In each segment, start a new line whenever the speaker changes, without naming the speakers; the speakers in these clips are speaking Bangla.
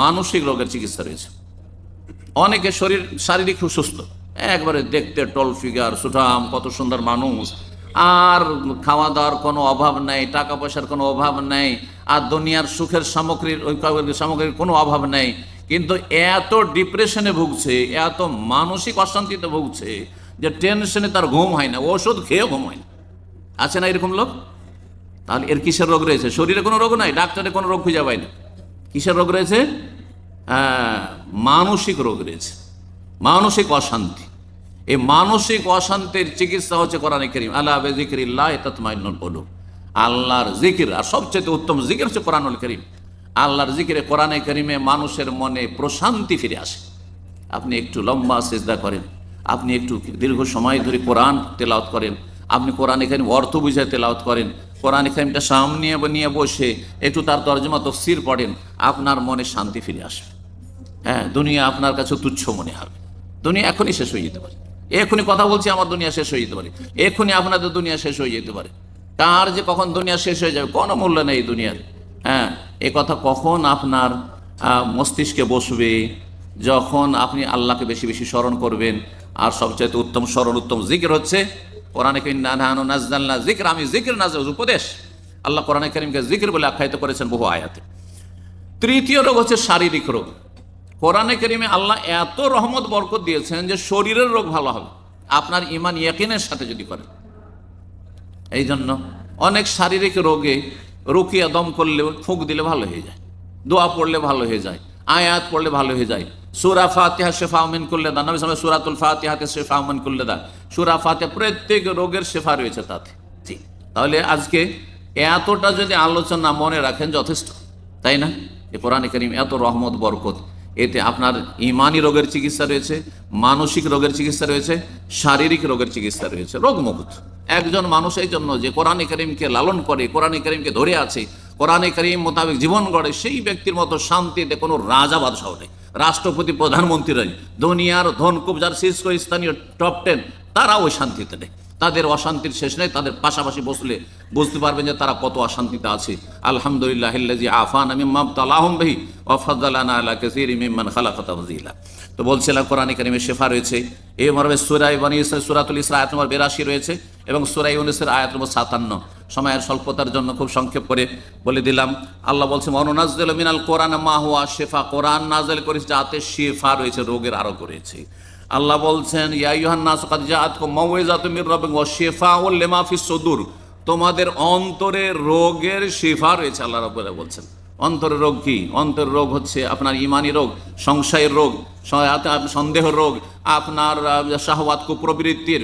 মানসিক রোগের চিকিৎসা রয়েছে। অনেকে শরীর শারীরিক সুস্থ। একবারে দেখতে টল ফিগার সুঠাম, কত সুন্দর মানুষ। আর খাওয়া দাওয়ার কোনো অভাব নেই টাকা পয়সার কোনো অভাব নেই, আর দুনিয়ার সুখের সামগ্রীর সামগ্রীর কোনো অভাব নেই। কিন্তু এত ডিপ্রেশনে ভুগছে, এত মানসিক অশান্তিতে ভুগছে, যে টেনশনে তার ঘুম হয় না, ওষুধ খেয়েও ঘুম হয় না। আছে না এরকম লোক? তাহলে এর কিসের রোগ রয়েছে? শরীরে কোনো রোগ নাই, ডাক্তারে কোনো রোগ খুঁজে পায় না। কিসের রোগ রয়েছে? মানসিক রোগ রয়েছে। মানসিক অশান্তি। এই মানসিক অশান্তির চিকিৎসা হচ্ছে কোরআনে করিম আল্লাহ জিকিরিল্লাহ তৎমাইনুল বলু আল্লাহর জিকির, আর সবচেয়ে উত্তম জিকির হচ্ছে কোরআনুল করিম। আল্লাহর জিকিরে কোরআনে করিমে মানুষের মনে প্রশান্তি ফিরে আসে। আপনি একটু লম্বা সেজদা করেন, আপনি একটু দীর্ঘ সময় ধরে কোরআন তেলাওত করেন, আপনি কোরআন এখানে অর্থ বুঝে তেলাওত করেন কোরআন এখানটা সামনে নিয়ে বসে একটু তার তর্জমা, তফসির পড়েন, আপনার মনে শান্তি ফিরে আসবে। হ্যাঁ দুনিয়া আপনার কাছে তুচ্ছ মনে হবে। দুনিয়া এখনই শেষ হয়ে যেতে পারে। এখনই কথা বলছি, আমার দুনিয়া শেষ হয়ে যেতে পারে। এখনই আপনাদের দুনিয়া শেষ হয়ে যেতে পারে। কার যে কখন দুনিয়া শেষ হয়ে যাবে, কোনো মূল্য নেই এই দুনিয়ার। হ্যাঁ এ কথা কখন আপনার মস্তিষ্কে বসবে, যখন আপনি আল্লাহকে বেশি বেশি স্মরণ করবেন, আর সবচাইতে উত্তম স্মরণ, উত্তম জিকির হচ্ছে কোরআনে নাজদাল্লা জিকির আমি জিকির নাজ উপদেশ। আল্লাহ কোরআনে করিমকে জিকির বলে আখ্যায়িত করেছেন বহু আয়াতে। তৃতীয় রোগ হচ্ছে শারীরিক রোগ। কোরআনে করিমে আল্লাহ এত রহমত, বরকত দিয়েছেন যে শরীরের রোগ ভালো হবে। আপনার ইমান ইয়াকিনের সাথে যদি করেন। এই জন্য অনেক শারীরিক রোগে রুকিয়া দম করলে ফুঁক দিলে ভালো হয়ে যায়। দোয়া পড়লে ভালো হয়ে যায়। আয়াত পড়লে ভালো হয়ে যায়। সুরা ফাতিহা শেফা আমিন করলে দা। নবী সামনে সুরাতুল ফাতিহাতে শেফা আমিন করলে দা। সুরা ফাতিহা প্রত্যেক রোগের শেফা রয়েছে তাতে। তাহলে আজকে এতটা যদি আলোচনা মনে রাখেন যথেষ্ট। তাই না? এ কোরআনে করিম এত রহমত, বরকত। এতে আপনার ইমানি রোগের চিকিৎসা রয়েছে, মানসিক রোগের চিকিৎসা রয়েছে, শারীরিক রোগের চিকিৎসা রয়েছে। রোগমুক্ত একজন মানুষ এই জন্য যে কোরআনে করিমকে লালন করে, কোরআনে করিমকে ধরে আছে কোরআনে করিম মোতাবেক জীবন গড়ে, সেই ব্যক্তির মতো শান্তিতে কোনো রাজা বাদশাহ নেই। রাষ্ট্রপতি, প্রধানমন্ত্রী প্রধানমন্ত্রীরাই দুনিয়ার ধনকুব যার শীর্ষস্থানীয় টপ টেন তারা ওই শান্তিতে নেই। তাদের অশান্তির শেষ নেই, তাদের পাশাপাশি বসলে বুঝতে পারবেন যে তারা কত অশান্তিতে আছে। আলহামদুলিল্লাহ আফান আমি মাবতালাহম ভাই ওয়াজিলা তো বলছিলাম, কোরআন কারিমে শেফা রয়েছে। এই মর্মে সুরাই বানি সুরাতুল ইসরা, আয়াত নম্বর বিরাশি রয়েছে এবং সুরাই উনিশের আয়াত নম্বর সাতান্ন। সময়ের স্বল্পতার জন্য খুব সংক্ষেপ করে বলে দিলাম। আল্লাহ বলছে মনোনাজল মিনাল কোরআন মা হুয়া শেফা। কোরআন নাজল করেছে যাতে শেফা রয়েছে, রোগের আরও করেছে। আল্লাহ বলছেন তোমাদের অন্তরে রোগের শেফা রয়েছে, আল্লাহ রব্বুল্লাহ বলছেন। অন্তরের রোগ কি? অন্তর রোগ হচ্ছে আপনার ইমানি রোগ, সংশয়ের রোগ সন্দেহ রোগ, আপনার শাহওয়াত কুপ্রবৃত্তির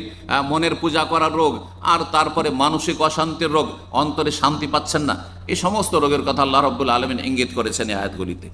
মনের পূজা করার রোগ, আর তারপরে মানসিক অশান্তির রোগ, অন্তরে শান্তি পাচ্ছেন না। এই সমস্ত রোগের কথা আল্লাহ রব্বুল আলমিন ইঙ্গিত করেছেন এই আয়াতগুলিতে।